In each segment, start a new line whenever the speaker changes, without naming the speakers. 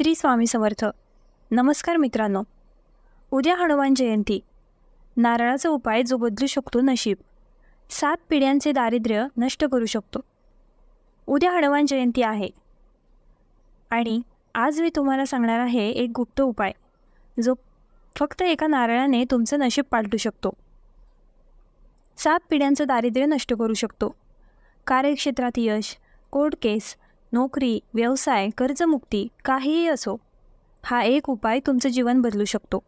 श्री स्वामी समर्थ. नमस्कार मित्रांनो. उद्या हनुमान जयंती. नारळाचा उपाय जो बदलू शकतो नशीब. सात पिढ्यांचे दारिद्र्य नष्ट करू शकतो. उद्या हनुमान जयंती आहे. आणि आज मी तुम्हाला सांगणार आहे एक गुप्त उपाय. जो फक्त एका नारळाने तुमचं नशीब पालटू शकतो. सात पिढ्यांचं दारिद्र्य नष्ट करू शकतो. कार्यक्षेत्रात यश कोर्ट केस नोकरी व्यवसाय कर्जमुक्ती काहीही असो हा एक उपाय तुमचं जीवन बदलू शकतो.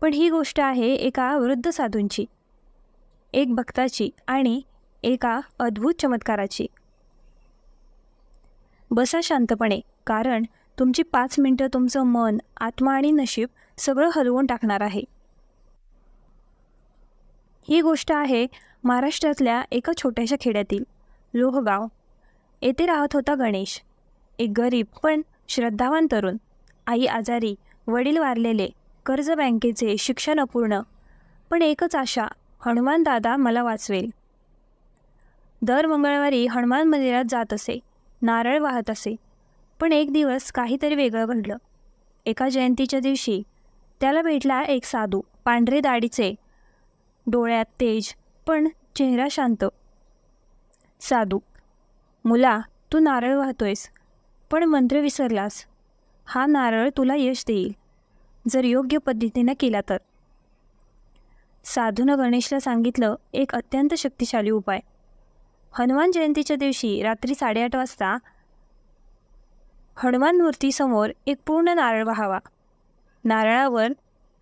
पण ही गोष्ट आहे एका वृद्ध साधूंची एक भक्ताची आणि एका अद्भुत चमत्काराची. बसा शांतपणे कारण तुमची पाच मिनटं तुमचं मन आत्मा आणि नशीब सगळं हलवून टाकणार आहे. ही गोष्ट आहे महाराष्ट्रातल्या एका छोट्याशा खेड्यातील लोहगाव. येथे राहत होता गणेश. एक गरीब पण श्रद्धावान तरुण आई आजारी वडील वारलेले कर्ज बँकेचे शिक्षण अपूर्ण पण एकच आशा हनुमान दादा मला वाचवेल. दर मंगळवारी हनुमान मंदिरात जात असे नारळ वाहत असे पण एक दिवस काहीतरी वेगळं घडलं. एका जयंतीच्या दिवशी त्याला भेटला एक साधू पांढरे दाढीचे डोळ्यात तेज पण चेहरा शांत. साधू मुला तू नारळ वाहतोयस पण मंत्र विसरलास. हा नारळ तुला यश देईल. जर योग्य पद्धतीनं केला तर. साधूनं गणेशला सांगितलं एक अत्यंत शक्तिशाली उपाय. हनुमान जयंतीच्या दिवशी रात्री साडेआठ वाजता हनुमान मूर्तीसमोर एक पूर्ण नारळ वाहावा. नारळावर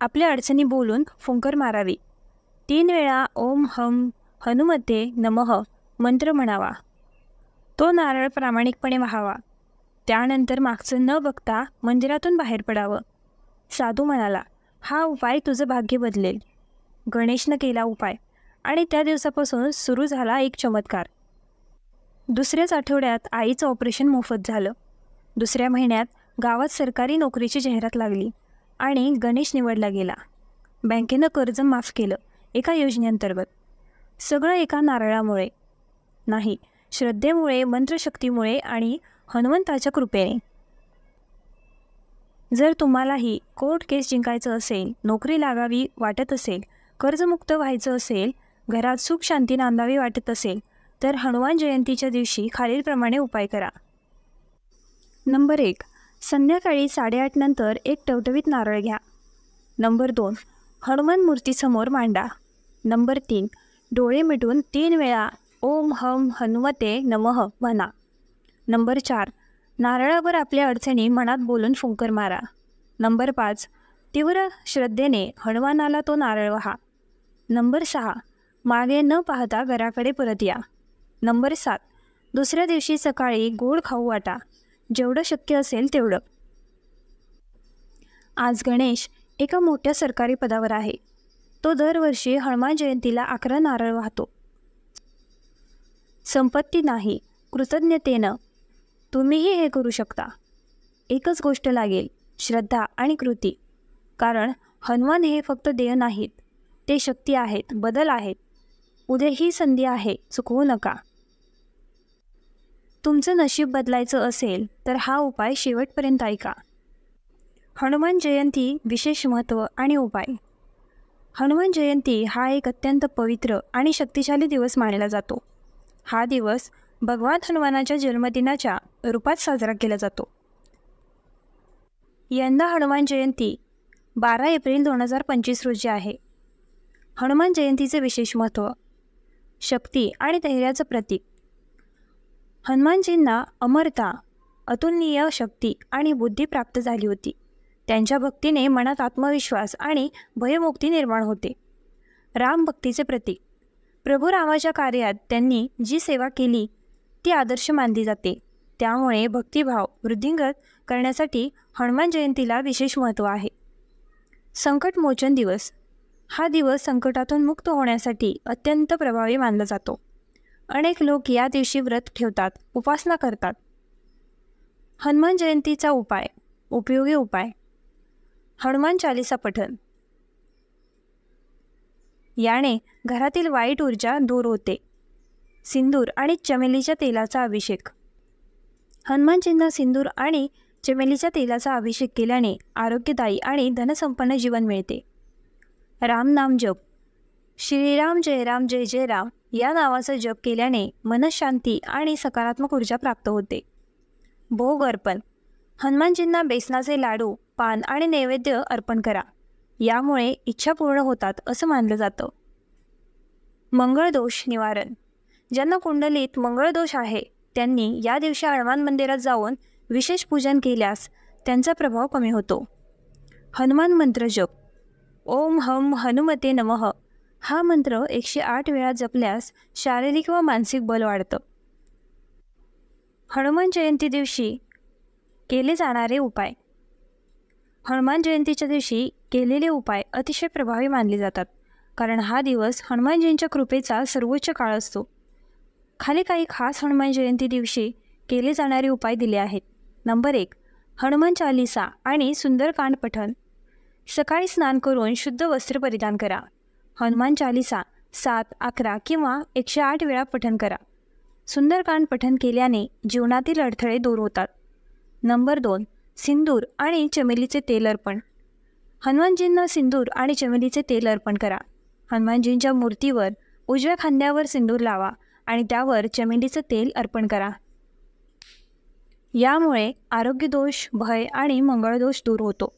आपल्या अडचणी बोलून फुंकर मारावी. तीन वेळा ओम हम हनुमते नमः मंत्र म्हणावा. तो नारळ प्रामाणिकपणे व्हावा. त्यानंतर मागचं न बघता मंदिरातून बाहेर पडावं. साधू म्हणाला हा उपाय तुझं भाग्य बदलेल. गणेशनं केला उपाय आणि त्या दिवसापासून सुरू झाला एक चमत्कार. दुसऱ्याच आठवड्यात आईचं ऑपरेशन मोफत झालं. दुसऱ्या महिन्यात गावात सरकारी नोकरीची जाहिरात लागली आणि गणेश निवडला गेला. बँकेनं कर्ज माफ केलं एका योजनेअंतर्गत. सगळं एका नारळामुळे. नाही श्रद्धेमुळे मंत्रशक्तीमुळे आणि हनुमंताच्या कृपेने. जर तुम्हालाही कोर्ट केस जिंकायचं असेल नोकरी लागावी वाटत असेल कर्जमुक्त व्हायचं असेल घरात सुख शांती नांदावी वाटत असेल तर हनुमान जयंतीच्या दिवशी खालीलप्रमाणे उपाय करा. नंबर एक संध्याकाळी साडेआठ नंतर एक टवटवीत नारळ घ्या. नंबर दोन हनुमान मूर्तीसमोर मांडा. नंबर तीन डोळे मिटून तीन वेळा ओम हम हनुमते नमः म्हणा. नंबर चार. नारळावर आपल्या अडचणी मनात बोलून फुंकर मारा. नंबर पाच. तीव्र श्रद्धेने हनुमानाला तो नारळ व्हा. नंबर सहा. मागे न पाहता घराकडे परत या. नंबर सात. दुसऱ्या दिवशी सकाळी गोड खाऊ वाटा. जेवढं शक्य असेल तेवढं. आज गणेश एका मोठ्या सरकारी पदावर आहे. तो दरवर्षी हनुमान जयंतीला अकरा नारळ वाहतो. संपत्ती नाही कृतज्ञतेनं. तुम्हीही हे करू शकता. एकच गोष्ट लागेल श्रद्धा आणि कृती. कारण हनुमान हे फक्त देय नाहीत ते शक्ती आहेत बदल आहेत. उद्या ही संधी आहे चुकवू नका. तुमचं नशीब बदलायचं असेल तर हा उपाय शेवटपर्यंत ऐका. हनुमान जयंती विशेष महत्त्व आणि उपाय. हनुमान जयंती हा एक अत्यंत पवित्र आणि शक्तिशाली दिवस मानला जातो. हा दिवस भगवान हनुमानाच्या जन्मदिनाच्या रूपात साजरा केला जातो. यंदा हनुमान जयंती बारा एप्रिल दोन हजार पंचवीस रोजी आहे. हनुमान जयंतीचे विशेष महत्त्व शक्ती आणि धैर्याचं प्रतीक. हनुमानजींना अमरता अतुलनीय शक्ती आणि बुद्धी प्राप्त झाली होती. त्यांच्या भक्तीने मनात आत्मविश्वास आणि भयमुक्ती निर्माण होते. राम भक्तीचे प्रतीक. प्रभू रामाच्या कार्यात त्यांनी जी सेवा केली ती आदर्श मानली जाते. त्यामुळे भक्तिभाव वृद्धिंगत करण्यासाठी हनुमान जयंतीला विशेष महत्त्व आहे. संकटमोचन दिवस. हा दिवस संकटातून मुक्त होण्यासाठी अत्यंत प्रभावी मानला जातो. अनेक लोक या दिवशी व्रत ठेवतात उपासना करतात. हनुमान जयंतीचा उपाय उपयोगी उपाय. हनुमान चालिसा पठण. याने घरातील वाईट ऊर्जा दूर होते. सिंदूर आणि चमेलीच्या तेलाचा अभिषेक. हनुमानजींना सिंदूर आणि चमेलीच्या तेलाचा अभिषेक केल्याने आरोग्यदायी आणि धनसंपन्न जीवन मिळते. रामनाम जप. श्रीराम जय राम जय जय राम या नावाचा जप केल्याने मनशांती आणि सकारात्मक ऊर्जा प्राप्त होते. भोग अर्पण. हनुमानजींना बेसनाचे लाडू पान आणि नैवेद्य अर्पण करा. यामुळे इच्छा पूर्ण होतात असं मानलं जातं. मंगळदोष निवारण. ज्यांना कुंडलीत मंगळदोष आहे त्यांनी या दिवशी हनुमान मंदिरात जाऊन विशेष पूजन केल्यास त्यांचा प्रभाव कमी होतो. हनुमान मंत्र जप. ओम हम हनुमते नमः. हा मंत्र एकशे आठ वेळा जपल्यास शारीरिक व मानसिक बल वाढतं. हनुमान जयंती दिवशी केले जाणारे उपाय. हनुमान जयंतीच्या दिवशी केलेले उपाय अतिशय प्रभावी मानले जातात. कारण हा दिवस हनुमानजींच्या कृपेचा सर्वोच्च काळ असतो. खाली काही खास हनुमान जयंती दिवशी केले जाणारे उपाय दिले आहेत. नंबर एक हनुमान चालिसा आणि सुंदरकांड पठण. सकाळी स्नान करून शुद्ध वस्त्र परिधान करा. हनुमान चालिसा सात अकरा किंवा एकशे आठ वेळा पठण करा. सुंदरकांड पठण केल्याने जीवनातील अडथळे दूर होतात. नंबर दोन सिंदूर आणि चमेलीचे तेल अर्पण. हनुमानजींना सिंदूर आणि चमेलीचे तेल अर्पण करा. हनुमानजींच्या मूर्तीवर उजव्या खांद्यावर सिंदूर लावा आणि त्यावर चमेलीचं तेल अर्पण करा. यामुळे आरोग्यदोष भय आणि मंगळदोष दूर होतो.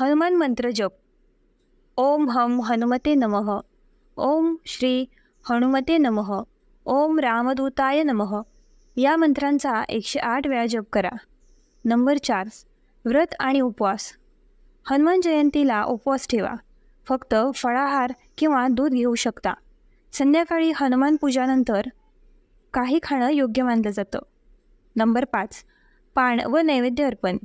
हनुमान मंत्र जप. ओम हम हनुमते नमः. ओम श्री हनुमते नमः. ओम रामदूताय नमः. या मंत्रांचा एकशे आठ वेळा जप करा. नंबर चार व्रत आणि उपवास. हनुमान जयंतीला उपवास ठेवा. फक्त फळाहार किंवा दूध घेऊ शकता. संध्याकाळी हनुमान पूजानंतर काही खाणं योग्य मानलं जातं. नंबर पाच पान व नैवेद्य अर्पण.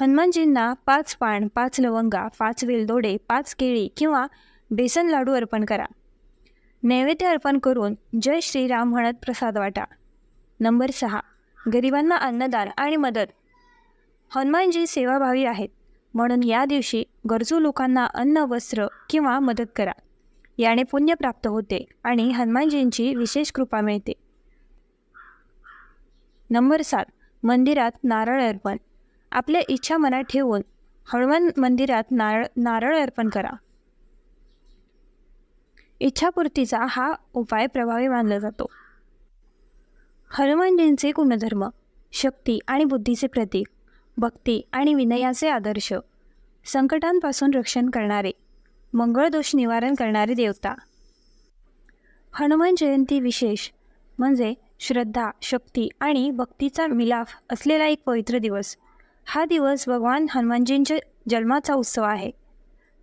हनुमानजींना पाच पान पाच लवंगा पाच वेलदोडे पाच केळी किंवा बेसन लाडू अर्पण करा. नैवेद्य अर्पण करून जय श्रीराम म्हणत प्रसाद वाटा. नंबर सहा गरिबांना अन्नदान आणि मदत. हनुमानजी सेवाभावी आहेत. म्हणून या दिवशी गरजू लोकांना अन्न वस्त्र किंवा मदत करा. याने पुण्य प्राप्त होते आणि हनुमानजींची विशेष कृपा मिळते. नंबर सात. मंदिरात नारळ अर्पण. आपल्या इच्छा मनात ठेवून हनुमान मंदिरात नारळ नारळ अर्पण करा. इच्छापूर्तीचा हा उपाय प्रभावी मानला जातो. हनुमानजींचे गुणधर्म शक्ती आणि बुद्धीचे प्रतीक भक्ती आणि विनयाचे आदर्श. संकटांपासून रक्षण करणारे मंगळदोष निवारण करणारे देवता. हनुमान जयंती विशेष म्हणजे श्रद्धा शक्ती आणि भक्तीचा मिलाफ असलेला एक पवित्र दिवस. हा दिवस भगवान हनुमानजींच्या जन्माचा उत्सव आहे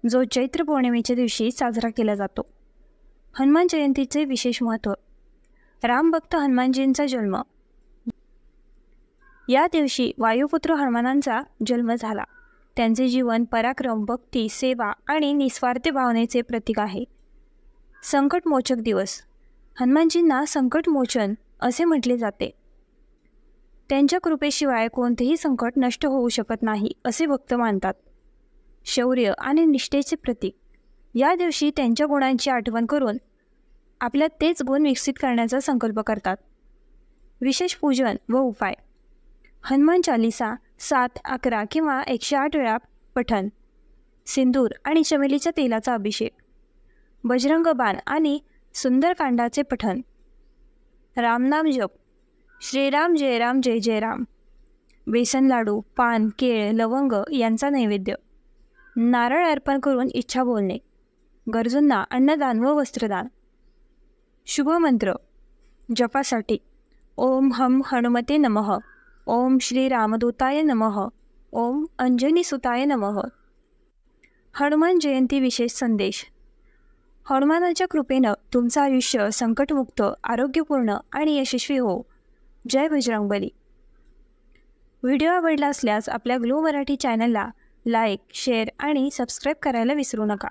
जो चैत्र पौर्णिमेच्या दिवशी साजरा केला जातो. हनुमान जयंतीचे विशेष महत्त्व. रामभक्त हनुमानजींचा जन्म या दिवशी वायुपुत्र हनुमानांचा जन्म झाला. त्यांचे जीवन पराक्रम भक्ती सेवा आणि निस्वार्थ भावनेचे प्रतीक आहे. संकटमोचक दिवस. हनुमानजींना संकटमोचन असे म्हटले जाते. त्यांच्या कृपेशिवाय कोणतेही संकट नष्ट होऊ शकत नाही असे भक्त मानतात. शौर्य आणि निष्ठेचे प्रतीक. या दिवशी त्यांच्या गुणांची आठवण करून आपल्यात तेच गुण विकसित करण्याचा संकल्प करतात. विशेष पूजन व उपाय. हनुमान चालिसा सात अकरा किंवा एकशे आठ वेळा पठण सिंदूर आणि चमेलीच्या तेलाचा अभिषेक बजरंग बाण आणि सुंदरकांडाचे पठण. रामनाम जप श्रीराम जय राम जय जय राम. बेसन लाडू पान केळ लवंग यांचा नैवेद्य. नारळ अर्पण करून इच्छा बोलणे गरजूंना अन्नदान व वस्त्रदान. शुभमंत्र जपासाठी ओम हम हनुमते नमः. ओम श्री रामदूताय नमः. ओम अंजनी सुताय नमः. हनुमान जयंती विशेष संदेश. हनुमानाच्या कृपेनं तुमचं आयुष्य संकटमुक्त आरोग्यपूर्ण आणि यशस्वी हो. जय बजरंगबली. व्हिडिओ आवडला असल्यास आपल्या ग्लो मराठी चॅनलला लाईक शेअर आणि सबस्क्राईब करायला विसरू नका.